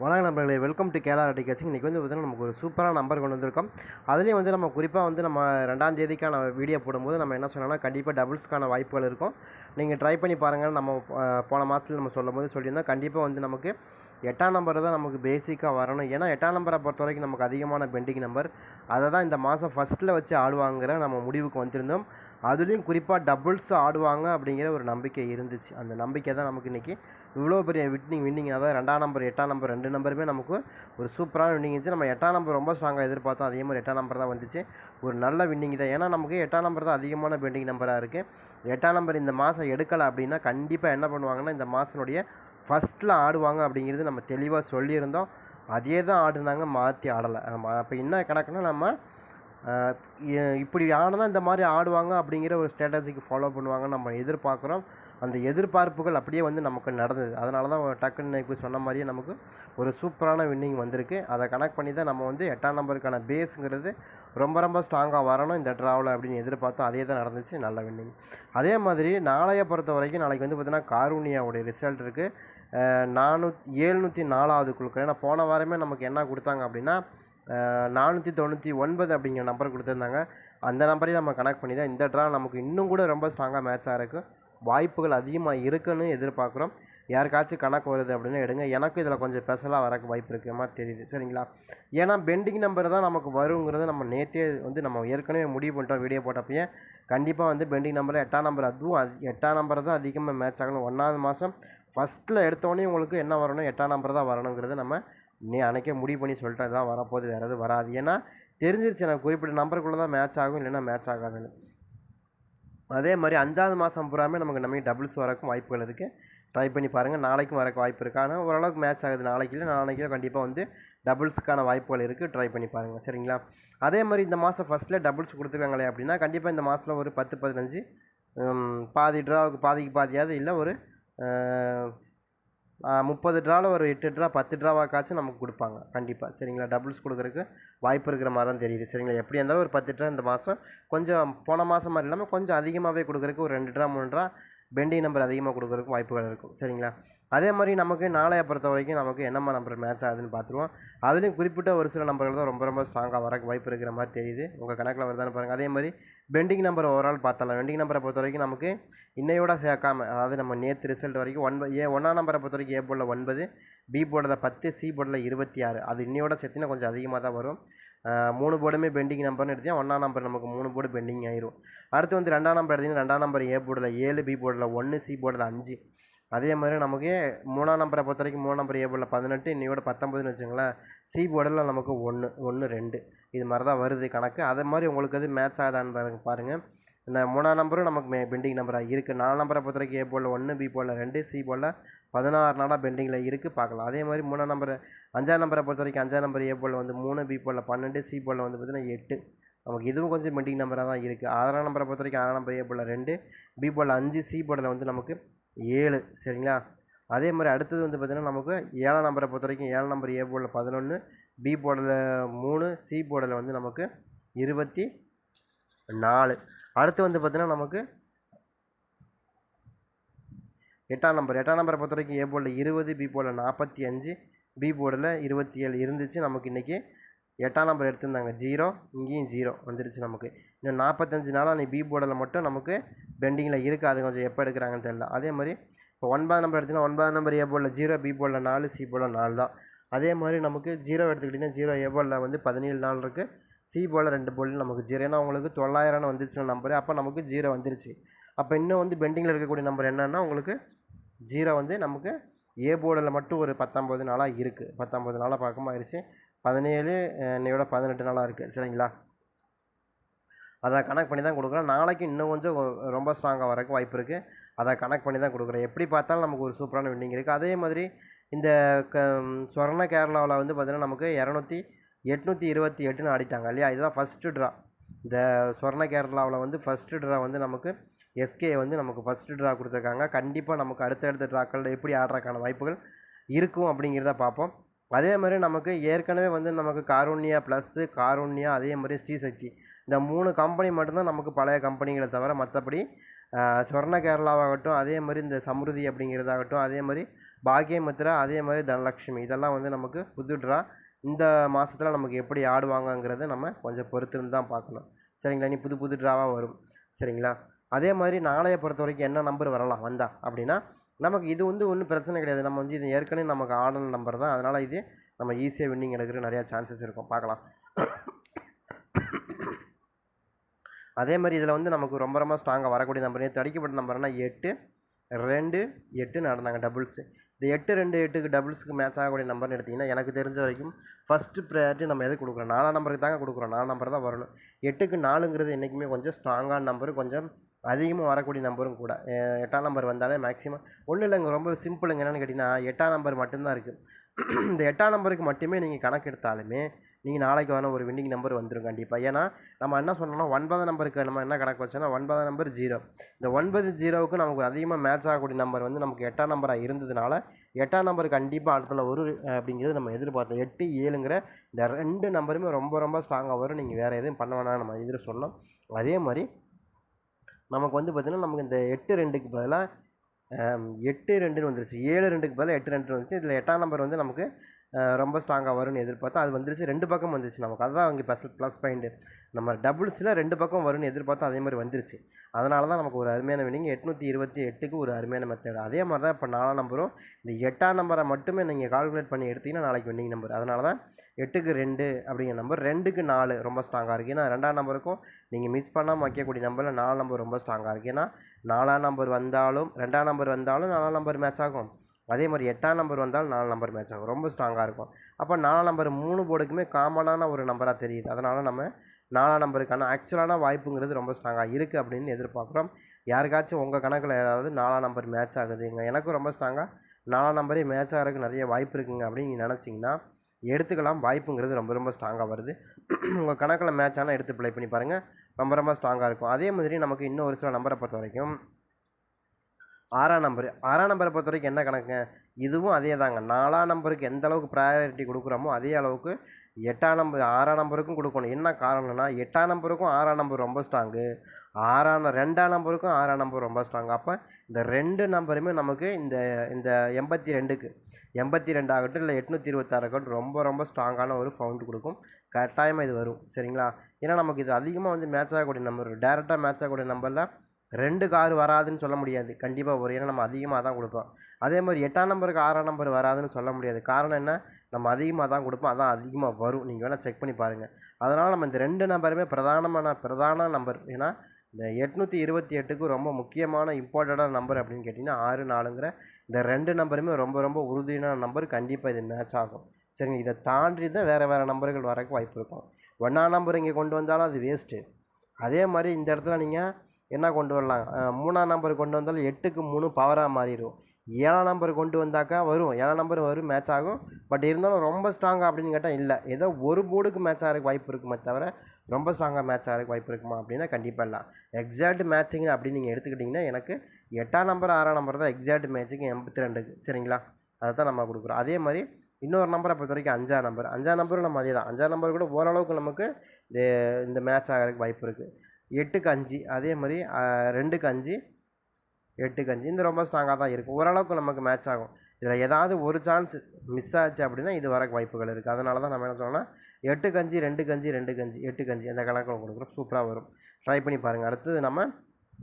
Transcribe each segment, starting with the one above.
வணக்கம் நண்பர்களே welcome to கேலா டிகேச்சிங் இன்றைக்கி வந்து பார்த்திங்கன்னா நமக்கு ஒரு சூப்பரான நம்பர் கொண்டு வந்திருக்கோம். அதுலேயும் வந்து நம்ம குறிப்பாக வந்து நம்ம ரெண்டாம் தேதிக்கான வீடியோ போடும்போது நம்ம என்ன சொன்னோம்னா கண்டிப்பாக டபுள்ஸ்க்கான வாய்ப்புகள் இருக்கும். நீங்கள் ட்ரை பண்ணி பாருங்கள் நம்ம போன மாதத்தில் நம்ம சொல்லும் போது சொல்லியிருந்தோம். கண்டிப்பாக வந்து நமக்கு எட்டாம் நம்பர் தான் நமக்கு பேசிக்காக வரணும். ஏன்னா எட்டாம் நம்பரை பொறுத்த வரைக்கும் நமக்கு அதிகமான பெண்டிங் நம்பர் அதை தான் இந்த மாதம் ஃபஸ்ட்டில் வச்சு ஆடுவாங்கிற நம்ம முடிவுக்கு வந்திருந்தோம். அதுலேயும் குறிப்பாக டபுள்ஸ் ஆடுவாங்க அப்படிங்கிற ஒரு நம்பிக்கை இருந்துச்சு. அந்த நம்பிக்கை தான் நமக்கு இன்றைக்கி இவ்வளோ பெரிய விட்னிங் வின்னிங் அதாவது ரெண்டாம் நம்பர் எட்டாம் நம்பர் ரெண்டு நம்பருமே நமக்கு ஒரு சூப்பரான வின்னிங் இருந்துச்சு. நம்ம எட்டாம் நம்பர் ரொம்ப ஸ்ட்ராங்காக எதிர்பார்த்தோம். அதே மாதிரி எட்டாம் நம்பர் தான் வந்துச்சு. ஒரு நல்ல வின்னிங் தான். ஏன்னா நமக்கு எட்டாம் நம்பர் தான் அதிகமான பெண்டிங் நம்பராக இருக்குது எட்டாம் நம்பர் இந்த மாதம் எடுக்கலை அப்படின்னா கண்டிப்பாக என்ன பண்ணுவாங்கன்னா இந்த மாதனுடைய ஃபஸ்ட்டில் ஆடுவாங்க அப்படிங்கிறது நம்ம தெளிவாக சொல்லியிருந்தோம். அதே தான் ஆடுனாங்க மாற்றி ஆடலை. அப்போ என்ன கணக்குன்னா நம்ம இப்படி ஆடினா இந்த மாதிரி ஆடுவாங்க அப்படிங்கிற ஒரு ஸ்ட்ராட்டஜிக்கு ஃபாலோ பண்ணுவாங்கன்னு நம்ம எதிர்பார்க்குறோம். அந்த எதிர்பார்ப்புகள் அப்படியே வந்து நமக்கு நடந்தது. அதனால தான் டக்குன்னு இப்போ சொன்ன மாதிரியே நமக்கு ஒரு சூப்பரான வின்னிங் வந்திருக்கு. அதை கனெக்ட் பண்ணி தான் நம்ம வந்து எட்டாம் நம்பருக்கான பேஸுங்கிறது ரொம்ப ரொம்ப ஸ்ட்ராங்காக வரணும். இந்த ட்ராவில் அப்படின்னு எதிர்பார்த்தோம் அதே தான் நடந்துச்சு. நல்ல வின்னிங் அதே மாதிரி நாளைய பொறுத்த வரைக்கும் நாளைக்கு வந்து பார்த்திங்கன்னா காரூனியாவுடைய ரிசல்ட் இருக்குது நானூத் ஏழ்நூற்றி நாலாவது குழுக்கள். ஏன்னா போன வாரமே நமக்கு என்ன கொடுத்தாங்க அப்படின்னா நானூற்றி தொண்ணூற்றி ஒன்பது அப்படிங்கிற நம்பர் கொடுத்துருந்தாங்க. அந்த நம்பரையும் நம்ம கனெக்ட் பண்ணி தான் இந்த ட்ரா நமக்கு இன்னும் கூட ரொம்ப ஸ்ட்ராங்காக மேட்சாக இருக்குது வாய்ப்புகள் அதிகமாக இருக்குன்னு எதிர்பார்க்குறோம். யாருக்காச்சும் கணக்கு வருது அப்படின்னு எடுங்க. எனக்கு இதில் கொஞ்சம் ஸ்பெஷலாக வரக்கு வாய்ப்பு இருக்கிற மாதிரி தெரியுது. சரிங்களா? ஏன்னா பெண்டிங் நம்பர் தான் நமக்கு வருங்கிறத நம்ம நேற்றே வந்து நம்ம ஏற்கனவே முடிவு பண்ணிட்டோம் வீடியோ போட்டப்பயே. கண்டிப்பாக வந்து பெண்டிங் நம்பர் எட்டாம் நம்பர் அதுவும் அது எட்டாம் நம்பர் தான் அதிகமாக மேட்ச் ஆகணும். ஒன்றாவது மாதம் ஃபஸ்ட்டில் எடுத்தோடனே உங்களுக்கு என்ன வரணும்? எட்டாம் நம்பர் தான் வரணுங்கிறத நம்ம நீ அன்றைக்கே முடிவு பண்ணி சொல்லிட்டு இதான் வரப்போகுது. வேறு எதுவும் வராது. ஏன்னா தெரிஞ்சிருச்சு எனக்கு குறிப்பிட்ட நம்பருக்குள்ளே தான் மேட்ச் ஆகும் இல்லைன்னா மேட்ச் ஆகாதுன்னு. அதே மாதிரி அஞ்சாவது மாதம் பூராமே நமக்கு நம்ம டபுள்ஸ் வரக்கும் வாய்ப்புகள் இருக்குது ட்ரை பண்ணி பாருங்கள் நாளைக்கும் வரக்கு வாய்ப்பு இருக்குது ஆனால் ஓரளவுக்கு மேட்ச் ஆகுது. நாளைக்கு இல்லை நாளைக்கு கண்டிப்பாக வந்து டபுள்ஸ்க்கான வாய்ப்புகள் இருக்குது ட்ரை பண்ணி பாருங்கள் சரிங்களா? அதே மாதிரி இந்த மாதம் ஃபஸ்ட்டில் டபுள்ஸ் கொடுத்துருக்காங்களே அப்படின்னா கண்டிப்பாக இந்த மாதத்தில் ஒரு பத்து பதினஞ்சு பாதி ட்ராவுக்கு பாதிக்கு பாதியாவது இல்லை ஒரு முப்பது ட்ராவில் ஒரு எட்டு ட்ரா பத்து ட்ராவாக்காச்சும் நமக்கு கொடுப்பாங்க. கண்டிப்பாக சரிங்களா? டபுள்ஸ் கொடுக்குறதுக்கு வாய்ப்பு இருக்கிற மாதிரி தான் தெரியுது. சரிங்களா? எப்படி இருந்தாலும் ஒரு பத்து ட்ரா இந்த மாதம் கொஞ்சம் போன மாதம் மாதிரி இல்லாமல் கொஞ்சம் அதிகமாகவே கொடுக்குறதுக்கு ஒரு ரெண்டு ட்ரா மூணு ட்ரா பெண்டிங் நம்பர் அதிகமாக கொடுக்குறதுக்கு வாய்ப்புகள் இருக்கும். சரிங்களா? அதே மாதிரி நமக்கு நாளைய பொறுத்த வரைக்கும் நமக்கு என்னம்மா நம்பர் மேட்ச் ஆகுதுன்னு பார்த்துருவோம். அதுலேயும் குறிப்பிட்ட ஒரு சில நம்பர்கள் தான் ரொம்ப ரொம்ப ஸ்ட்ராங்காக வர வாய்ப்பு இருக்கிற மாதிரி தெரியுது. உங்கள் கணக்கில் வருதான்னு பாருங்கள் அதே மாதிரி பெண்டிங் நம்பர் ஓவரால் பார்த்தலாம் பெண்டிங் நம்பரை பொறுத்த வரைக்கும் நமக்கு இன்னையோட சேர்க்காம அதாவது நம்ம நேற்று ரிசல்ட் வரைக்கும் ஒன்பது ஏ ஒன்றாம் நம்பரை பொறுத்த வரைக்கும் ஏ போர்டில் ஒன்பது பி போர்டில் பத்து சி போர்டில் இருபத்தி ஆறு. அது இன்னையோட சேர்த்தினா கொஞ்சம் அதிகமாக தான் வரும். மூணு போர்டுமே பெண்டிங் நம்பர்னு எடுத்தீங்கன்னா ஒன்றாம் நம்பர் நமக்கு மூணு போர்டு பெண்டிங் ஆயிரும். அடுத்து வந்து ரெண்டாம் நம்பர் எடுத்தீங்கன்னா ரெண்டாம் நம்பர் ஏ போர்டில் ஏழு பி போர்டில் ஒன்று சி போர்டில் அஞ்சு. அதே மாதிரி நமக்கு மூணாம் நம்பரை பொறுத்த வரைக்கும் மூணாம் நம்பர் ஏ போர்டில் பதினெட்டு இன்னையோட பத்தொம்பதுன்னு வச்சுங்களேன் சி போர்டில் நமக்கு ஒன்று ஒன்று ரெண்டு இது மாதிரி தான் வருது கணக்கு அதே மாதிரி உங்களுக்கு அது மேட்ச் ஆகுதான்னு பாருங்கள் இந்த மூணாம் நம்பரும் நமக்கு மே பெண்டிங் நம்பராக இருக்குது நாலு நம்பரை பொறுத்த வரைக்கும் ஏ ஒன்று பி போர்டில் ரெண்டு சி போர்டில் பதினாறு நாளாக பெண்டிங்கில் இருக்குது பார்க்கலாம் அதே மாதிரி மூணாம் நம்பர் அஞ்சாம் நம்பரை பொறுத்த வரைக்கும் அஞ்சாம் நம்பர் ஏ வந்து மூணு பி போர்டில் பன்னெண்டு சி போர்டில் வந்து பார்த்தீங்கன்னா எட்டு நமக்கு இதுவும் கொஞ்சம் பெண்டிங் நம்பராக தான் இருக்குது ஆறாம் நம்பரை பொறுத்த வரைக்கும் ஆறாம் நம்பர் ஏ ரெண்டு பி போர்டில் அஞ்சு சி போர்டில் வந்து நமக்கு ஏழு சரிங்களா? அதே மாதிரி அடுத்தது வந்து பார்த்திங்கன்னா நமக்கு ஏழாம் நம்பரை பொறுத்த வரைக்கும் ஏழாம் நம்பர் ஏ போர்டில் பதினொன்று பி போர்டில் மூணு சி போர்டில் வந்து நமக்கு இருபத்தி நாலு. அடுத்து வந்து பார்த்திங்கன்னா நமக்கு எட்டாம் நம்பர் எட்டாம் நம்பரை பொறுத்த வரைக்கும் ஏ போர்டில் இருபது பி போர்டில் நாற்பத்தி அஞ்சு பி போர்டில் இருபத்தி ஏழு. இருந்துச்சு நமக்கு இன்றைக்கி எட்டாம் நம்பர் எடுத்திருந்தாங்க. ஜீரோ இங்கேயும் ஜீரோ வந்துடுச்சு நமக்கு. இன்னும் நாற்பத்தஞ்சு நாளாக நீ பி போர்டில் மட்டும் நமக்கு பெண்டிங்கில் இருக்குது. அது கொஞ்சம் எப்போ எடுக்கிறாங்கன்னு தெரியல. அதே மாதிரி இப்போ ஒன்பதாம் நம்பர் எடுத்தீங்கன்னா ஒன்பதாம் நம்பர் ஏ போர்டில் ஜீரோ பி போர்டில் நாலு சி போர்டில் நாலு தான். அதே மாதிரி நமக்கு ஜீரோ எடுத்துக்கிட்டிங்கன்னா ஜீரோ ஏ போர்டில் வந்து பதினேழு நாள் இருக்குது சி போல் ரெண்டு போர்டில் நமக்கு ஜீரோ ஏன்னா உங்களுக்கு தொள்ளாயிரம்னு வந்துச்சுன்னா நம்பர் அப்போ நமக்கு ஜீரோ வந்துருச்சு. அப்போ இன்னும் வந்து பெண்டிங்கில் இருக்கக்கூடிய நம்பர் என்னென்னா உங்களுக்கு ஜீரோ வந்து நமக்கு ஏ போர்டில் மட்டும் ஒரு பத்தொம்பது நாளாக இருக்குது பத்தொம்பது நாளாக பார்க்கும்போது ஆயிடுச்சு பதினேழு என்னையோட பதினெட்டு நாளாக இருக்குது சரிங்களா? அதை கனெக்ட் பண்ணி தான் கொடுக்குறோம் நாளைக்கு இன்னும் கொஞ்சம் ரொம்ப ஸ்ட்ராங்காக வரக்கு வாய்ப்பு இருக்குது அதை கனெக்ட் பண்ணி தான் கொடுக்குறோம் எப்படி பார்த்தாலும் நமக்கு ஒரு சூப்பரான வின்னிங் இருக்குது அதே மாதிரி இந்த க சொர்ண கேரளாவில் வந்து பார்த்திங்கன்னா நமக்கு இரநூத்தி எட்நூற்றி இருபத்தி எட்டுன்னு ஆடிட்டாங்க இல்லையா? இதுதான் ஃபஸ்ட்டு ட்ரா இந்த சொர்ண கேரளாவில் வந்து ஃபஸ்ட்டு ட்ரா வந்து நமக்கு எஸ்கே வந்து நமக்கு ஃபஸ்ட்டு ட்ரா கொடுத்துருக்காங்க. கண்டிப்பாக நமக்கு அடுத்தடுத்த ட்ராக்களில் எப்படி ஆடுறதுக்கான வாய்ப்புகள் இருக்கும் அப்படிங்கிறத பார்ப்போம். அதே மாதிரி நமக்கு ஏற்கனவே வந்து நமக்கு காரூண்யா ப்ளஸ்ஸு காரூண்யா அதே மாதிரி ஸ்ரீசக்தி. இந்த மூணு கம்பெனி மட்டும்தான் நமக்கு பழைய கம்பெனிகளை தவிர மற்றபடி ஸ்வர்ண கேரளாவாகட்டும் அதே மாதிரி இந்த சமிருதி அப்படிங்கிறதாகட்டும் அதே மாதிரி பாக்கியமித்ரா அதே மாதிரி தனலக்ஷ்மி இதெல்லாம் வந்து நமக்கு புது ட்ரா இந்த மாதத்தில் நமக்கு எப்படி ஆடுவாங்கங்கிறத நம்ம கொஞ்சம் பொறுத்திருந்து தான் பார்க்கணும். சரிங்களா? நீ புது புது ட்ராவாக வரும். சரிங்களா? அதே மாதிரி நாளைய பொறுத்த வரைக்கும் என்ன நம்பர் வரலாம் வந்தா அப்படின்னா நமக்கு இது வந்து ஒன்றும் பிரச்சனை கிடையாது. நம்ம வந்து இது ஏற்கனவே நமக்கு ஆடல் நம்பர் தான். அதனால் இது நம்ம ஈஸியாக வின்னிங் எடுக்கிற நிறையா சான்சஸ் இருக்கும். பார்க்கலாம். அதே மாதிரி இதில் வந்து நமக்கு ரொம்ப ரொம்ப ஸ்ட்ராங்காக வரக்கூடிய நம்பர் தடிக்கப்பட்ட நம்பர்னா எட்டு ரெண்டு எட்டு நடந்தாங்க டபுள்ஸு இந்த எட்டு ரெண்டு எட்டுக்கு டபுள்ஸுக்கு மேட்ச் ஆகக்கூடிய நம்பர்னு எடுத்திங்கன்னா எனக்கு தெரிஞ்ச வரைக்கும் ஃபஸ்ட்டு ப்ரையாரிட்டி நம்ம எது கொடுக்குறோம்? நாலாம் நம்பருக்கு தாங்க கொடுக்குறோம். நாலு நம்பர் தான் வரணும். எட்டுக்கு நாலுங்கிறது என்றைக்குமே கொஞ்சம் ஸ்ட்ராங்கான நம்பரு கொஞ்சம் அதிகமாக வரக்கூடிய நம்பரும் கூட. எட்டாம் நம்பர் வந்தாலே மேக்ஸிமம் ஒன்றும் இல்லைங்க ரொம்ப சிம்பிளுங்க என்னென்னு கேட்டிங்கன்னா எட்டாம் நம்பர் மட்டும்தான் இருக்குது இந்த எட்டாம் நம்பருக்கு மட்டுமே நீங்கள் கணக்கு எடுத்தாலுமே நீங்கள் நாளைக்கு வேணால் ஒரு வின்னிங் நம்பர் வந்துடும் கண்டிப்பாக ஏன்னா நம்ம என்ன சொன்னோம்னா ஒன்பதாம் நம்பருக்கு நம்ம என்ன கணக்கு வச்சோன்னா ஒன்பதாம் நம்பர் ஜீரோ இந்த ஒன்பது ஜீரோவுக்கு நமக்கு அதிகமாக மேட்ச் ஆகக்கூடிய நம்பர் வந்து நமக்கு எட்டாம் நம்பராக இருந்ததுனால எட்டாம் நம்பர் கண்டிப்பாக அடுத்துல ஒரு அப்படிங்கிறது நம்ம எதிர்பார்த்தோம். எட்டு ஏழுங்கிற இந்த ரெண்டு நம்பருமே ரொம்ப ரொம்ப ஸ்ட்ராங்காக வரும். நீங்கள் வேறு எதுவும் பண்ண வேணாம் நம்ம எதிர் சொன்னோம் அதே மாதிரி நமக்கு வந்து பார்த்திங்கன்னா நமக்கு இந்த எட்டு ரெண்டுக்கு பதிலாக எட்டு ரெண்டுன்னு வந்துருச்சு. ஏழு ரெண்டுக்கு பதிலாக எட்டு ரெண்டுன்னு வந்துச்சு. இதில் எட்டாம் நம்பர் வந்து நமக்கு ரொம்ப ஸ்ட்ராங்காக வரும்னு எதிர்பார்த்தா அது வந்துருச்சு. ரெண்டு பக்கம் வந்துருச்சு நமக்கு. அதுதான் அங்கே ப்ளஸ் ப்ளஸ் பாயிண்ட்டு நம்ம டபுள்ஸில் ரெண்டு பக்கம் வரும்னு எதிர்பார்த்தா அதே மாதிரி வந்துருச்சு. அதனால தான் நமக்கு ஒரு அருமையான வினிங் எட்நூற்றி இருபத்தி எட்டுக்கு ஒரு அருமையான மெத்தட் அதே மாதிரி தான் இப்போ நாலாம் நம்பரும் இந்த எட்டாம் நம்பரை மட்டுமே நீங்கள் கால்குலேட் பண்ணி எடுத்தீங்கன்னா நாளைக்கு வின்னிங் நம்பர் அதனால தான் எட்டுக்கு ரெண்டு அப்படிங்கிற நம்பர் ரெண்டுக்கு நாலு ரொம்ப ஸ்ட்ராங்காக இருக்குது ஏன்னா ரெண்டாம் நம்பருக்கும் நீங்கள் மிஸ் பண்ணாமல் வைக்கக்கூடிய நம்பரில் நாலு நம்பர் ரொம்ப ஸ்ட்ராங்காக இருக்குது ஏன்னா நாலாம் நம்பர் வந்தாலும் ரெண்டாம் நம்பர் வந்தாலும் நாலாம் நம்பர் மேட்ச் ஆகும். அதே மாதிரி எட்டாம் நம்பர் வந்தாலும் நாலு நம்பர் மேட்ச் ஆகும். ரொம்ப ஸ்ட்ராங்காக இருக்கும். அப்போ நாலாம் நம்பர் மூணு போர்டுக்குமே காமனான ஒரு நம்பராக தெரியுது. அதனால் நம்ம நாலாம் நம்பருக்கான ஆக்சுவலான வாய்ப்புங்கிறது ரொம்ப ஸ்ட்ராங்காக இருக்குது அப்படின்னு எதிர்பார்க்குறோம். யாருக்காச்சும் உங்கள் கணக்கில் யாராவது நாலாம் நம்பர் மேட்ச் ஆகுதுங்க. எனக்கும் ரொம்ப ஸ்ட்ராங்காக நாலாம் நம்பரே மேட்ச் ஆகிறதுக்கு நிறைய வாய்ப்பு இருக்குங்க அப்படின்னு நீங்கள் நினச்சிங்கன்னா எடுத்துக்கலாம். வாய்ப்புங்கிறது ரொம்ப ரொம்ப ஸ்ட்ராங்காக வருது. உங்கள் கணக்கில் மேட்ச் ஆனால் எடுத்து ப்ளே பண்ணி பாருங்கள் ரொம்ப ரொம்ப ஸ்ட்ராங்காக இருக்கும். அதே மாதிரி நமக்கு இன்னும் ஒரு சில நம்பரை பொறுத்த வரைக்கும் ஆறாம் நம்பர் ஆறாம் நம்பரை பொறுத்த வரைக்கும் என்ன கணக்குங்க? இதுவும் அதே தாங்க நாலாம் நம்பருக்கு எந்த அளவுக்கு ப்ரையாரிட்டி கொடுக்குறோமோ அதே அளவுக்கு எட்டாம் நம்பர் ஆறாம் நம்பருக்கும் கொடுக்கணும். என்ன காரணம்னா எட்டாம் நம்பருக்கும் ஆறாம் நம்பர் ரொம்ப ஸ்ட்ராங்கு ஆறாம் ரெண்டாம் நம்பருக்கும் ஆறாம் நம்பர் ரொம்ப ஸ்ட்ராங் அப்போ இந்த ரெண்டு நம்பருமே நமக்கு இந்த இந்த எண்பத்தி ரெண்டுக்கு எண்பத்தி ரெண்டு ஆகட்டும் இல்லை எட்நூற்றி இருபத்தாறு ஆகட்டும் ரொம்ப ரொம்ப ஸ்ட்ராங்கான ஒரு ஃபவுண்ட் கொடுக்கும். கட்டாயமாக இது வரும். சரிங்களா? ஏன்னா நமக்கு இது அதிகமாக வந்து மேட்ச் ஆகக்கூடிய நம்பர் டேரெக்டாக மேட்ச் ஆகக்கூடிய நம்பரில் ரெண்டு கார் வராதுன்னு சொல்ல முடியாது. கண்டிப்பாக வரும் ஏன்னா நம்ம அதிகமாக தான் கொடுப்போம். அதே மாதிரி எட்டாம் நம்பருக்கு ஆறாம் நம்பர் வராதுன்னு சொல்ல முடியாது. காரணம் என்ன? நம்ம அதிகமாக தான் கொடுப்போம். அதான் அதிகமாக வரும். நீங்கள் வேணால் செக் பண்ணி பாருங்கள் அதனால் நம்ம இந்த ரெண்டு நம்பருமே பிரதானமான பிரதான நம்பர். ஏன்னா இந்த எட்நூற்றி இருபத்தி எட்டுக்கு ரொம்ப முக்கியமான இம்பார்ட்டண்டான நம்பர் அப்படின்னு கேட்டிங்கன்னா ஆறு நாலுங்கிற இந்த ரெண்டு நம்பருமே ரொம்ப ரொம்ப உறுதியான நம்பர். கண்டிப்பாக இது மேட்ச் ஆகும். சரிங்க? இதை தாண்டி தான் வேறு வேறு நம்பர்கள் வரக்கு வாய்ப்பு இருக்கும். ஒன்றாம் நம்பர் இங்கே கொண்டு வந்தாலும் அது வேஸ்ட்டு அதே மாதிரி இந்த இடத்துல நீங்கள் என்ன கொண்டு வரலாம்? மூணாம் நம்பர் கொண்டு வந்தாலும் எட்டுக்கு மூணு பவராக மாறிடும். ஏழாம் நம்பர் கொண்டு வந்தாக்கா வரும். ஏழாம் நம்பர் வரும் மேட்ச் ஆகும். பட் இருந்தாலும் ரொம்ப ஸ்ட்ராங்காக அப்படின்னு கேட்டால் இல்லை. ஏதோ ஒரு போர்டுக்கு மேட்ச் ஆகிறதுக்கு வாய்ப்பு இருக்குமே தவிர ரொம்ப ஸ்ட்ராங்காக மேட்ச் ஆகிறதுக்கு வாய்ப்பு இருக்குமா அப்படின்னா கண்டிப்பாக இல்லை. எக்ஸாக்ட் மேட்சிங் அப்படின்னு நீங்கள் எடுத்துக்கிட்டிங்கன்னா எனக்கு எட்டாம் நம்பர் ஆறாம் நம்பர் தான் எக்ஸாக்ட் மேட்சிங் எண்பத்தி ரெண்டுக்கு சரிங்களா? அதை தான் நம்ம கொடுக்குறோம். அதே மாதிரி இன்னொரு நம்பரை பொறுத்த வரைக்கும் அஞ்சாம் நம்பர் அஞ்சாம் நம்பரும் நம்ம அதே தான். அஞ்சாம் நம்பர் கூட ஓரளவுக்கு நமக்கு இந்த இந்த மேட்ச் ஆகிறதுக்கு வாய்ப்பு இருக்குது எட்டுக்கு அஞ்சு. அதே மாதிரி ரெண்டுக்கு அஞ்சு எட்டுக்கு அஞ்சு. இந்த ரொம்ப ஸ்ட்ராங்காக தான் இருக்கும் ஓரளவுக்கு நமக்கு மேட்ச் ஆகும். இதில் ஏதாவது ஒரு சான்ஸ் மிஸ் ஆச்சு அப்படின்னா இது வர வாய்ப்புகள் இருக்குது அதனால தான் நம்ம என்ன சொன்னோம்னா எட்டு கஞ்சி ரெண்டு கஞ்சி ரெண்டு கஞ்சி எட்டு கஞ்சி அந்த கணக்கில் கொடுக்குறோம். சூப்பராக வரும். ட்ரை பண்ணி பாருங்கள் அடுத்தது நம்ம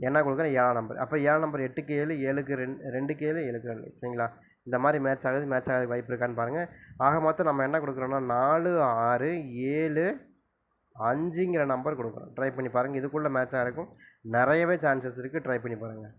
என்ன கொடுக்குறோம்? ஏழாம் நம்பர் அப்போ ஏழாம் நம்பர் எட்டுக்கு ஏழு ஏழுக்கு ரெண்டு ரெண்டுக்கு ஏழு ஏழுக்கு ரெண்டு. சரிங்களா? இந்த மாதிரி மேட்ச் ஆகுது மேட்ச் ஆகுது வாய்ப்பு இருக்கான்னு பாருங்கள் ஆக மொத்தம் நம்ம என்ன கொடுக்குறோன்னா நாலு ஆறு ஏழு அஞ்சுங்கிற நம்பர் கொடுக்குறோம். ட்ரை பண்ணி பாருங்கள் இதுக்குள்ளே மேட்ச் இருக்கும். நிறையவே சான்சஸ் இருக்குது ட்ரை பண்ணி பாருங்கள்